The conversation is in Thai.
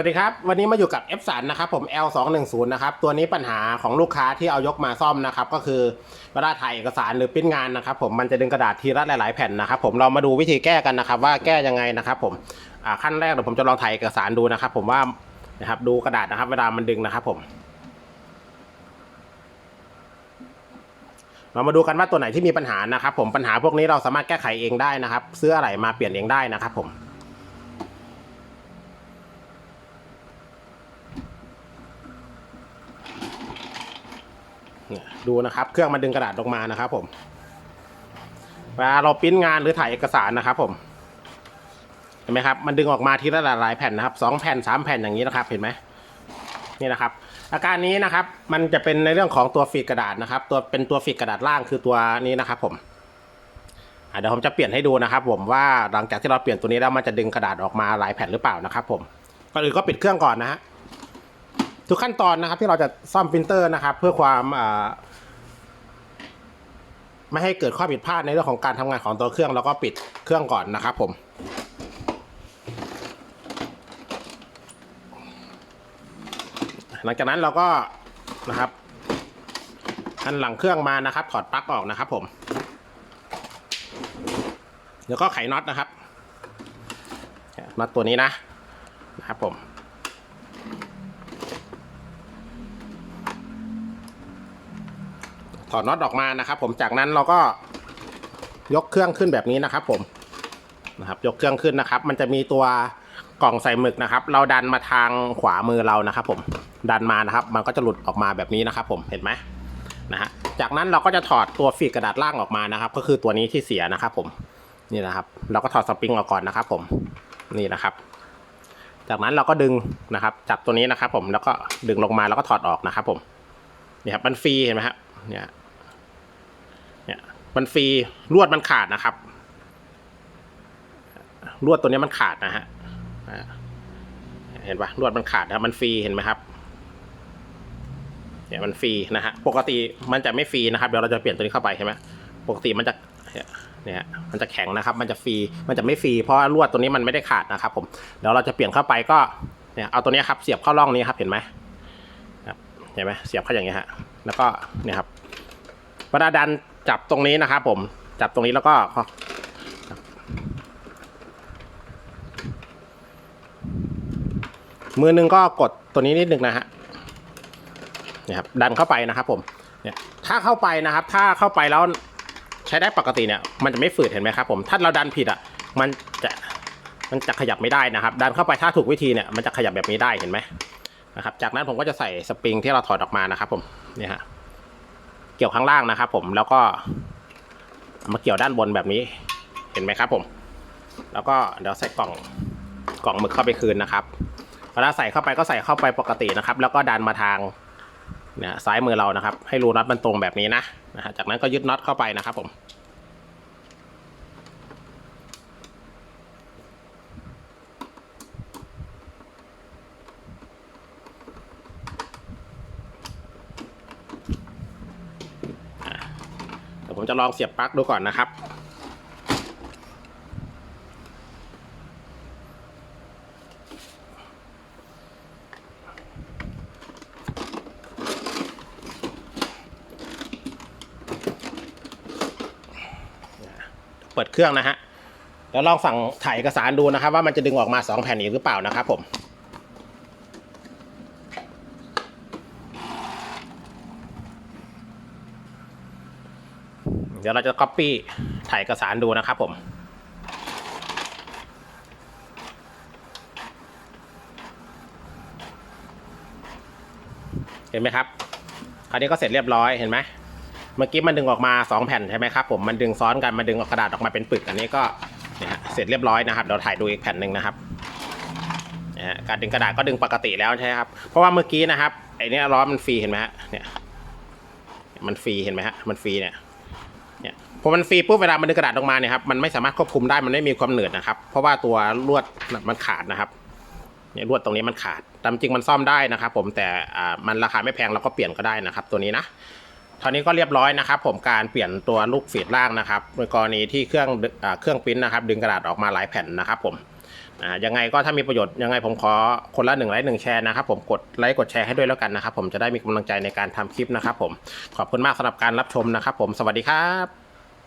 วัสดีครับ วันนี้มาอยู่กับ F สันนะครับผม L 2 1 0 นะครับ ตัวนี้ปัญหาของลูกค้าที่เอายกมาซ่อมนะครับ ก็คือเวลาถ่ายเอกสารหรือปิ้นงานนะครับ ผมมันจะดึงกระดาษทีละหลาย ๆ แผ่นนะครับผมเรามาดูวิธีแก้กันนะครับ ว่าแก้ยังไงนะครับ ผมขั้นแรกเดี๋ยวผมจะลองถ่ายเอกสารดูนะครับ ผมว่านะครับดูกระดาษนะครับ เวลามันดึงนะครับ ผม เรามาดูกันว่าตัวไหนที่มีปัญหานะครับ ผมปัญหาพวกนี้เราสามารถแก้ไขเองได้นะครับ ซื้ออะไรมาเปลี่ยนเองได้นะครับ ผม เนี่ยดูนะครับ เครื่องมันดึงกระดาษลงมานะครับผมเวลาเราปิ้นงานหรือถ่ายเอกสารนะครับ ผมเห็นไหมครับ มันดึงออกมาทีละหลายแผ่นนะครับสองแผ่นสามแผ่นอย่างนี้นะครับ เห็นไหมนี่นะครับ อาการนี้นะครับ มันจะเป็นในเรื่องของตัวฟีดกระดาษนะครับ ตัวเป็นตัวฟีดกระดาษล่างคือตัวนี้นะครับผมเดี๋ยวผมจะเปลี่ยนให้ดูนะครับ ผมว่าหลังจากที่เราเปลี่ยนตัวนี้แล้วมันจะดึงกระดาษออกมาหลายแผ่นหรือเปล่านะครับ ผมก่อนอื่นก็ปิดเครื่องก่อนนะฮะ ทุกขั้นตอนนะครับที่เราจะซ่อมปรินเตอร์นะครับ เพื่อความไม่ให้เกิดข้อผิดพลาดในเรื่องของการทำงานของตัวเครื่องเราก็ปิดเครื่องก่อนนะครับผมหลังจากนั้นเราก็นะครับหันหลังเครื่องมานะครับ ถอดปลั๊กออกนะครับผมแล้วก็ไขน็อตนะครับน็อตตัวนี้นะนะครับผม ถอดน็อตออกมานะครับ ผมจากนั้นเราก็ยกเครื่องขึ้นแบบนี้นะครับ ผมนะครับยกเครื่องขึ้นนะครับ มันจะมีตัวกล่องใส่หมึกนะครับ เราดันมาทางขวามือเรานะครับ ผมดันมานะครับ มันก็จะหลุดออกมาแบบนี้นะครับ ผมเห็นไหมนะฮะจากนั้นเราก็จะถอดตัวฟีดกระดาษล่างออกมานะครับ ก็คือตัวนี้ที่เสียนะครับ ผมนี่นะครับ เราก็ถอดสปริงออกก่อนนะครับ ผมนี่นะครับ จากนั้นเราก็ดึงนะครับ จับตัวนี้นะครับ ผมแล้วก็ดึงลงมาแล้วก็ถอดออกนะครับ ผมนี่ครับมันฟรีเห็นไหมครับเนี่ย มันฟรีลวดมันขาดนะครับลวดตัวนี้มันขาดนะฮะเห็นปะลวดมันขาดนะมันฟรีเห็นไหมครับเนี่ยมันฟรีนะฮะปกติมันจะไม่ฟรีนะครับเดี๋ยวเราจะเปลี่ยนตัวนี้เข้าไปใช่ไหมปกติมันจะเนี่ยมันจะแข็งนะครับ มันจะฟรีมันจะไม่ฟรีเพราะลวดตัวนี้มันไม่ได้ขาดนะครับ ผมเดี๋ยวเราจะเปลี่ยนเข้าไปก็เนี่ยเอาตัวนี้ครับเสียบเข้าร่องนี้ครับเห็นไหมครับเห็นไหมเสียบเข้าอย่างเงี้ยฮะแล้วก็เนี่ยครับเวลาดัน จับตรงนี้นะครับผมจับตรงนี้แล้วก็มือหนึงก็กดตัวนี้นิดนึงนะฮะเนี่ยครับดันเข้าไปนะครับผมเนี่ยถ้าเข้าไปนะครับ ถ้าเข้าไปแล้วใช้ได้ปกติเนี่ยมันจะไม่ฝืดเห็นไหมครับผมถ้าเราดันผิดอะมันจะมันจะขยับไม่ได้นะครับ ดันเข้าไปถ้าถูกวิธีเนี่ยมันจะขยับแบบนี้ได้เห็นไหมนะครับจากนั้นผมก็จะใส่สปริงที่เราถอดออกมานะครับผมเนี่ยฮะ เกี่ยวข้างล่างนะครับผมแล้วก็มาเกี่ยวด้านบนแบบนี้เห็นไหมครับผม แล้วก็เดี๋ยวใส่กล่องกล่องหมึกเข้าไปคืนนะครับเวลาใส่เข้าไปก็ใส่เข้าไปปกตินะครับ แล้วก็ดันมาทางเนี่ยซ้ายมือเรานะครับ ให้รูน็อตมันตรงแบบนี้นะนะฮะจากนั้นก็ยึดน็อตเข้าไปนะครับผม เดี๋ยวผม จะลองเสียบปลั๊กดูก่อนนะครับ เปิดเครื่องนะฮะ แล้วลองสั่งถ่ายเอกสารดูนะครับ ว่ามันจะดึงออกมาสองแผ่นอีกหรือเปล่านะครับผม ดี๋ยวเราจะ copy ถ่ายเอกสารดูนะครับผมเห็นไหมครับ คราวนี้ก็เสร็จเรียบร้อย เห็นไหม เมื่อกี้มันดึงออกมา 2 แผ่นใช่ไหมครับผม มันดึงซ้อนกัน มันดึงกระดาษออกมาเป็นปึก อันนี้ก็เนี่ยเสร็จเรียบร้อยนะครับเดี๋ยวถ่ายดูอีกแผ่นหนึ่งนะครับนะการดึงกระดาษก็ดึงปกติแล้วใช่ไหมครับ เพราะว่าเมื่อกี้นะครับ ไอ้นี้ยล้อมันฟรีเห็นไหมฮะ เนี่ย มันฟรีเห็นไหมฮะ มันฟรีเนี่ย พอมันฟรีปุ๊บเวลามันดึงกระดาษออกมาเนี่ยครับมันไม่สามารถควบคุมได้มันไม่มีความเหนืดนะครับ เพราะว่าตัวลวดมันขาดนะครับเนี่ยลวดตรงนี้มันขาดตามจริงมันซ่อมได้นะครับ ผมแต่อ่ามันราคาไม่แพงเราก็เปลี่ยนก็ได้นะครับ ตัวนี้นะเท่านี้ก็เรียบร้อยนะครับ ผมการเปลี่ยนตัวลูกฟีดล่างนะครับในกรณีที่เครื่องอ่าเครื่องปริ้นนะครับ ดึงกระดาษออกมาหลายแผ่นนะครับผมอ่ายังไงก็ถ้ามีประโยชน์ยังไงผมขอคนละหนึ่งไลค์หนึ่งแชร์นะครับผมกดไลค์กดแชร์ให้ด้วยแล้วกันนะครับ ผมจะได้มีกำลังใจในการทำคลิปนะครับ ผมขอบคุณมากสำหรับการรับชมนะครับ ผมสวัสดีครับ